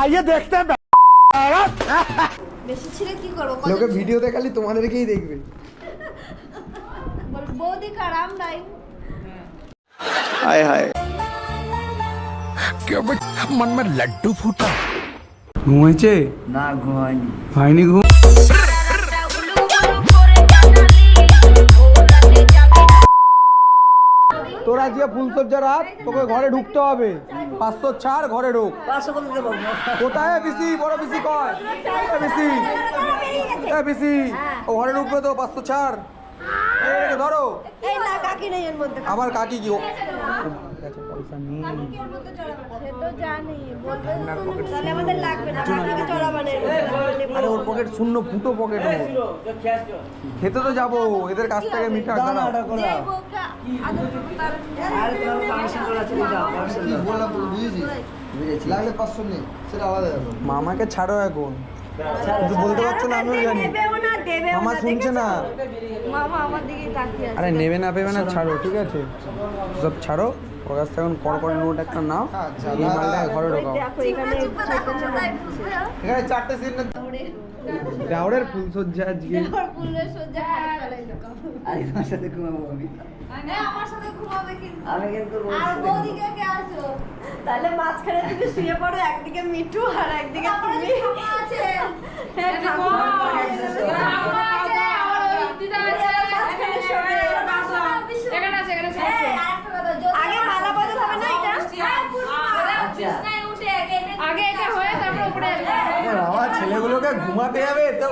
আইয়ে দেখতে বেশি ছিল কি করব লোকে ভিডিওতে খালি তোমাদেরকেই দেখবে। বৌদি কারাম নাই। হায় হায়। মন মে লাড্ডু ফুটা। ঘুমাইছে? না ঘুমায়নি। হয়নি ঘুম। তোরা যে ফুলসজ্জা রাত তোকে ঘরে ঢুকতে হবে। পাঁচশো ছাড় ঘরে ঢুক। কোথায় পিসি? বড় পিসি কয়? বিসি পিসি। ও ঘরে ঢুকবে তো পাঁচশো ছাড়। ধরো। এই না কাকি নেই এর মধ্যে। আবার কাকি কি ও? সে তো জানি বলবে তাহলে আমাদের লাগবে না কাকিকে চড়াবে না আরে ওর পকেট শূন্য ফুটো পকেট ওর। খেতে তো যাব এদের কাছ থেকে মিঠা মামাকে ছাড়ো এখন। বলতে পারছ না আমিও জানি। দেবেও না মামা না, শুনছে না? মামা আমার দিকে তাকিয়ে আছে। আরে নেবে না পেবে না ছাড়ো ঠিক আছে। সব ছাড়ো ওর কাছ থেকে এখন কর করে নোট একটা নাও। আচ্ছা, এই মালটা ঘরে ঢোকাও। এখানে ছোট এখানে চারটে সিট না দেওরের আজকে পুলের সজ্জা খাটে ফেলাইলো আর তোমার সাথে ঘুমাবো আমি। আমার সাথে ঘুমাবে কিন্তু। আমি কিন্তু আর বৌদিকে কে আসো? তাহলে মাঝখানে তুমি শুয়ে পড়ো একদিকে মিঠু আর একদিকে তুমি। আছে। হ্যাঁ ঠাকুমা আছে ঠাকুমা আছে আমার ওই দিদা আছে মাঝখানে শোবে এখানে আছে এখানে আছে এই, আরেকটা কথা, যদি- আগে মালা বদল হবে না এটা হ্যাঁ, পূর্ণিমা। আচ্ছা আগে এটা হয়ে তারপর উপরে আসবে। বাবা ছেলেগুলোকে ঘুমাতে যাবে তো।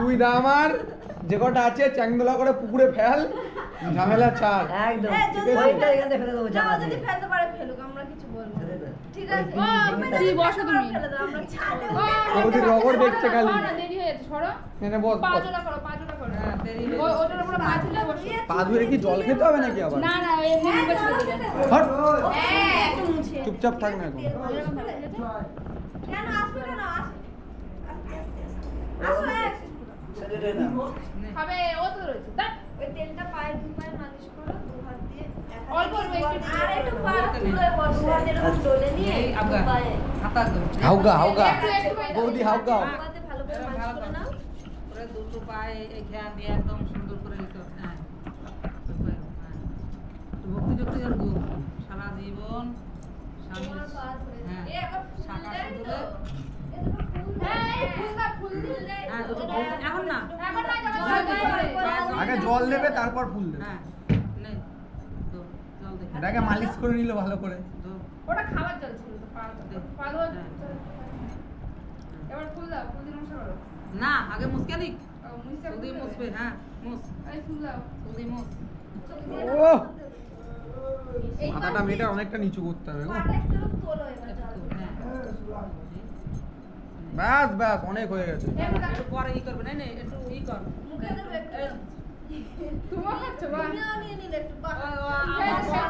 তুই না আমার যে কটা আছে চ্যাংদোলা করে পুকুরে ফেল ঝামেলা ছাড়। একদম। এই, যদি ফেলতে পারে ফেলুক আমরা কিছু বলব ঠিক আছে? বসো তুমি। ফেলে দাও, আমরা। বৌদির রগড় দেখছে খালি। দেরি হয়ে যাচ্ছে, সরো। বস করো, পা ঝুলিয়ে বসো। পা ধুয়ে কি জল খেতে হবে নাকি আবার না, না, এমনি মুখে ছুঁয়ে দেবে। হট হ্যাঁ, একটু মুছে। চুপচাপ থাক না এখন কেন আসবে কেন? আস- আসো, এক। ছেলেটা না খাবে, ও তো রয়েছে। ধ্যাৎ। ওই তেলটা পায়ে দু পায়ে মালিশ করো, দু হাত দিয়ে, এক হাত অল্প দিয়ে অল্প একটু আর একটু পা তুলে বসো, হাত এরকম ডলে নিয়ে, দু পায়ে। হাউগা হাউগা একটু, একটু করে দাও। বৌদি হাউগা দু পাতে ভালো করে দুটো পায়ে এখান দিয়ে একদম সুন্দর করে দিতে হবে। হ্যাঁ। তো ভক্তি যুক্তি করব সারা জীবন আগে জল দেবে তারপর ফুল দেবে। হ্যাঁ নে তো জল দে। এটাকে মালিশ করে নিল ভালো করে। ওটা খাবার জল ছিল হ্যাঁ। এবার ফুল দাও, ফুল করো। না আগে মুসকে দিক। ফুল মুসবে হ্যাঁ মুস। দাও। মুস। ও মাথাটা মেয়েটা অনেকটা নিচু করতে হবে। হ্যাঁ। ব্যাস ব্যাস অনেক হয়ে গেছে। পরে ই করবে না না, একটু ই কর।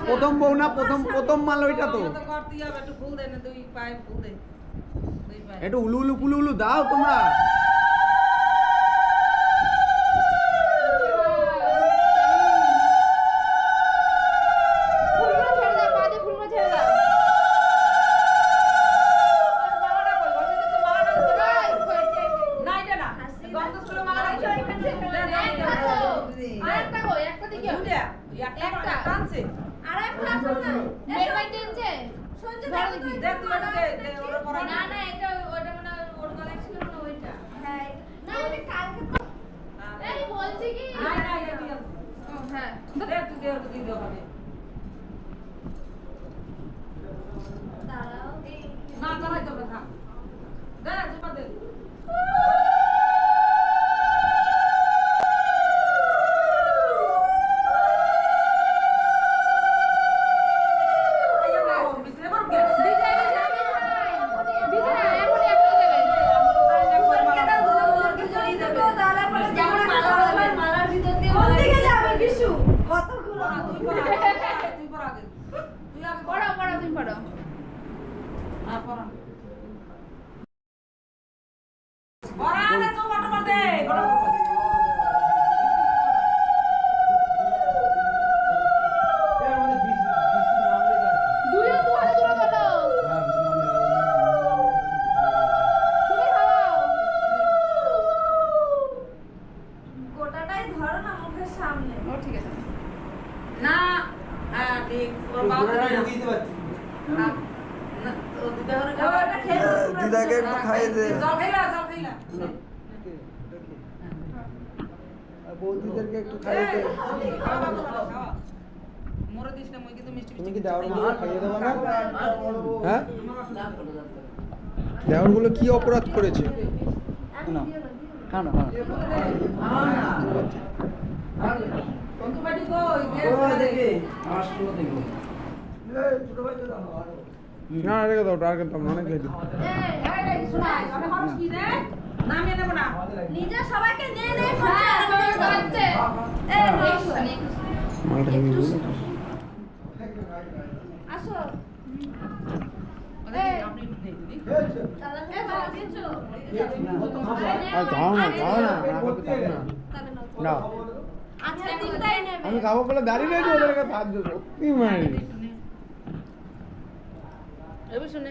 প্রথম বউ না প্রথম প্রথম মাল ওইটা তো। আমাদের করতেই হবে, একটু ফুল দে পায়ে ফুল দে। একটু উলু উলু পুলু উলু দাও তোমরা ফুলগুলো ছেড়ে দাও, পা দিয়ে ফুলগুলো ছেড়ে দাও। মালাটা কই? ওই যে তো মালাটা হচ্ছে না। এই, কই, কই, কই। না, এটা না। গন্ধেশগুলো মালাটা কই? একটা তো। আরেকটা কই, একটা দিয়ে? একটা। একটা আর একটা আছে না? মেয়ের বাড়ি টেনছে? সঞ্জু ধরো দেখো তুই একটা দে, দে, ওরা না না এটা ওটা মানে ওর গলায় ছিল না ওইটা হ্যাঁ না এটা কালকে এই, বলছি কি? না, না, এটা তুই হ্যাঁ। দে, তুই দে, ওটা তুই দে দাঁড়াও না, দাঁড়াইতে হবে, থাক। দে, বৌদিদেরকে একটু খাইয়ে দে কি খাইয়ে দেবো হ্যাঁ? অপরাধ করেছে? না। খাও না না। না রেখে দাও আর কিন্তু অনেক আমি খাব বলে দাঁড়িয়ে রয়েছি ওদের কাছে সত্যি মারি শুনে।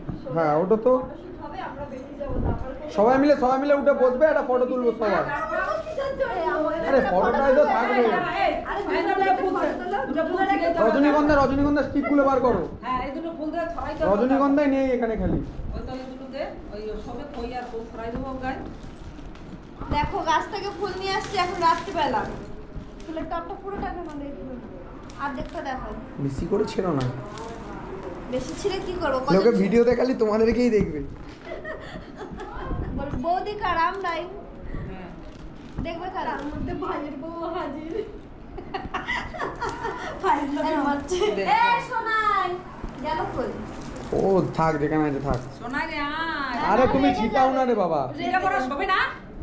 হ্যাঁ ওটা তো সবাই মিলে সবাই মিলে উঠে বসবে একটা ফটো তুলবো সবার। আরে ফটোটাই তো থাকবে। রজনীগন্ধা রজনীগন্ধা স্টিক খুলে বার করো। রজনীগন্ধাই নেই এখানে খালি। দেখো গাছ থেকে ফুল নিয়ে আসছি এখন রাত্রিবেলা। ফুলের টপটা পুরোটা আর দেখতে দেখো বেশি করে ছিল না। বেশি ছিল কি করব? লোকে ভিডিওতে খালি তোমাদেরকেই দেখবে। বৌদি কারাম নাই? দেখবে কারাম মধ্যে ভাইয়ের বউ হাজির। ও থাক যেখানে আছে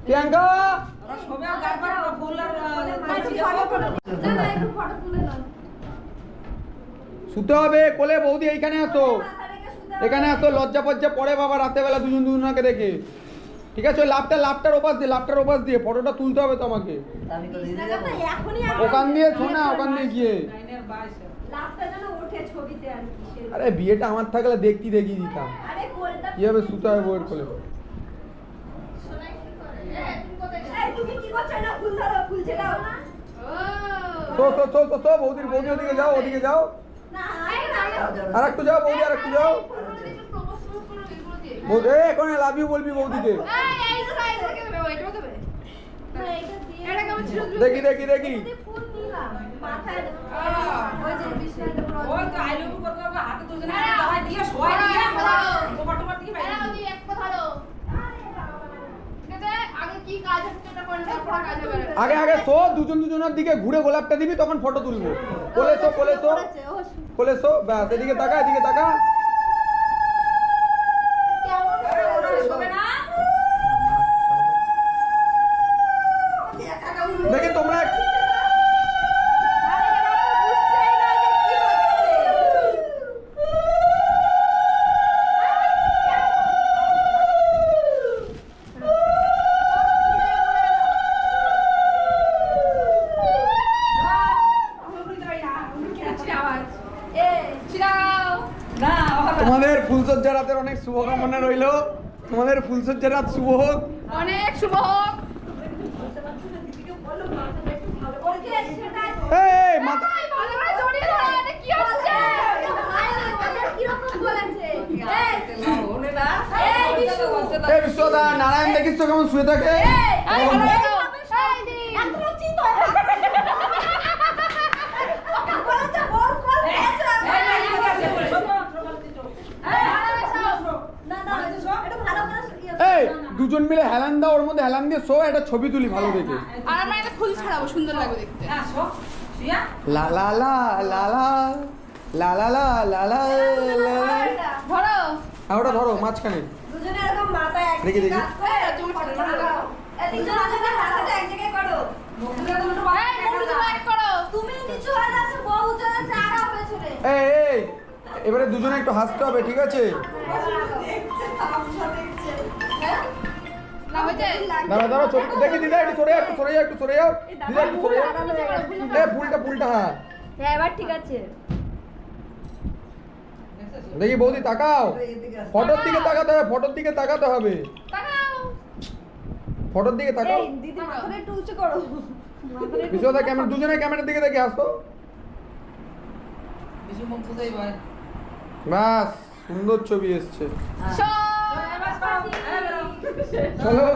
প্রিয়াঙ্কা! শুতে হবে, কোলে বৌদি এইখানে আসো। এখানে আসো, লজ্জা পজ্জা পড়ে বাবা রাতেবেলা দুজন দুজনকে দেখে। ঠিক আছে, ওই লাভটা লাভটার ওপাস দিয়ে লাভটার ওপাস দিয়ে, ফটোটা তুলতে হবে তোমাকে। ওখান দিয়ে শোনা, ওখান দিয়ে গিয়ে। আরে, বিয়েটা আমার থাকলে দেখতে, দেখিয়ে দিতাম। কীভাবে শুতে হবে বইয়ের কোলে? বৌদির বৌদি ওদিকে যাও ওদিকে যাও। আর একটু যাও বৌদি আর একটু যাও। বৌদি এখন লাভ ইউ বলবি বৌদিকে। দেখি দেখি দেখি। আগে আগে তো দুজন দুজনের দিকে ঘুরে গোলাপটা দিবি, তখন ফটো তুলবো। বলে তো কোলে তো খুলেছো ব্যাস এদিকে তাকা এদিকে তাকা। শুভকামনা রইল তোমাদের ফুলসজ্জার রাত শুভ হোক অনেক শুভ হোক নারায়ণ দেখিস তো কেমন শুয়ে থাকে দুজন মিলে হেলান দাও ওর মধ্যে হেলান দিয়ে শো একটা ছবি তুলি ভালো দেখে আর আমরা এটা ফুল ছাড়াবো সুন্দর লাগবে দেখতে। লা লা লা লা লা লা লা লা লা লা। ধরো আর ওটা ধরো মাঝখানে দুজনে এরকম মাথায় এক দেখি, দেখি। হয়ে হয়ে এবারে দুজনে একটু হাসতে হবে ঠিক আছে না দাঁড়া দাঁড়া দেখি দিদা একটু সরে যাও একটু সরে যাও একটু সরে যাও। দিদা একটু সরে যাও। এ ফুলটা ফুলটা হ্যাঁ। হ্যাঁ এবার ঠিক আছে। দেখি বৌদি তাকাও। ফটোর দিকে তাকাতে হবে ফটোর দিকে তাকাতে হবে। ফটোর দিকে তাকাও। দিদি মাথাটা একটু উঁচু করো। বিশ্বদা ক্যামেরা দুজনে ক্যামেরার দিকে দেখে ভাই? বাস সুন্দর ছবি এসছে। চলো।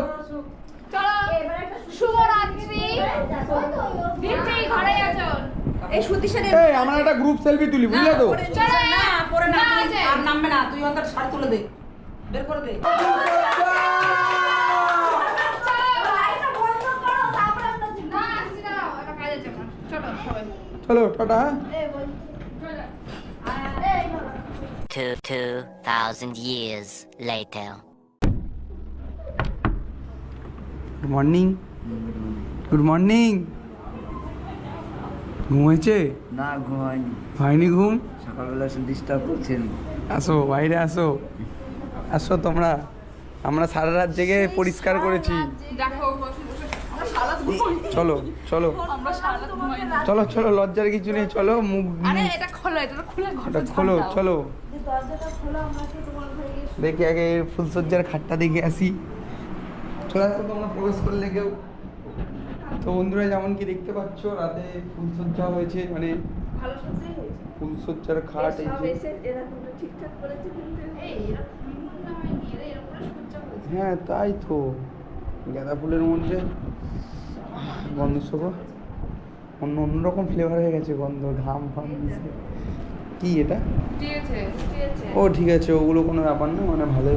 চলো। এবার একটা শুভরাত্রি। দিদি ঘরে আছো? এই সুতি শাড়ি এই আমরা একটা গ্রুপ সেলফি তুলি বুঝলে তো? চলো। না পরে না আর নামবে না তুই অন্তর শাড়ি তুলে দে। বের করে দে। লাইটটা বন্ধ করো তারপরে আমরা না আসছি দাঁড়াও একটা কাজ আছে আমার চলো সবাই চলো টাটা হ্যাঁ এই বল চলো এই বল Two two thousand years later. Good morning good morning ঘুম হয়েছে? না ঘুমায়নি হয়নি। ঘুম? সকালবেলা ডিস্টার্ব করছেন। আসো বাইরে আসো। আসো তোমরা। আমরা সারা রাত জেগে পরিষ্কার করেছি। চলো চলো। চলো চলো লজ্জার কিছু নেই চলো মুখ আরে এটা খোলো এটা তো খুলে ঘর এটা খোলো চলো। দেখি আগে ফুলসজ্জার খাটটা দেখে আসি। চলে আসো তোমরা প্রবেশ করলে কেউ? তো বন্ধুরা যেমন কি দেখতে পাচ্ছ রাতে ফুলসজ্জা হয়েছে মানে ভালো সত্যিই হয়েছে। ফুলসজ্জার খাট এই যে। ঠিকঠাক কিন্তু হ্যাঁ তাই তো। গাঁদা ফুলের মধ্যে গন্ধ শোকো অন্য অন্যরকম ফ্লেভার হয়ে গেছে গন্ধ ঘাম ফাম কি এটা? ও ঠিক আছে ওগুলো কোনো ব্যাপার না মানে ভালো।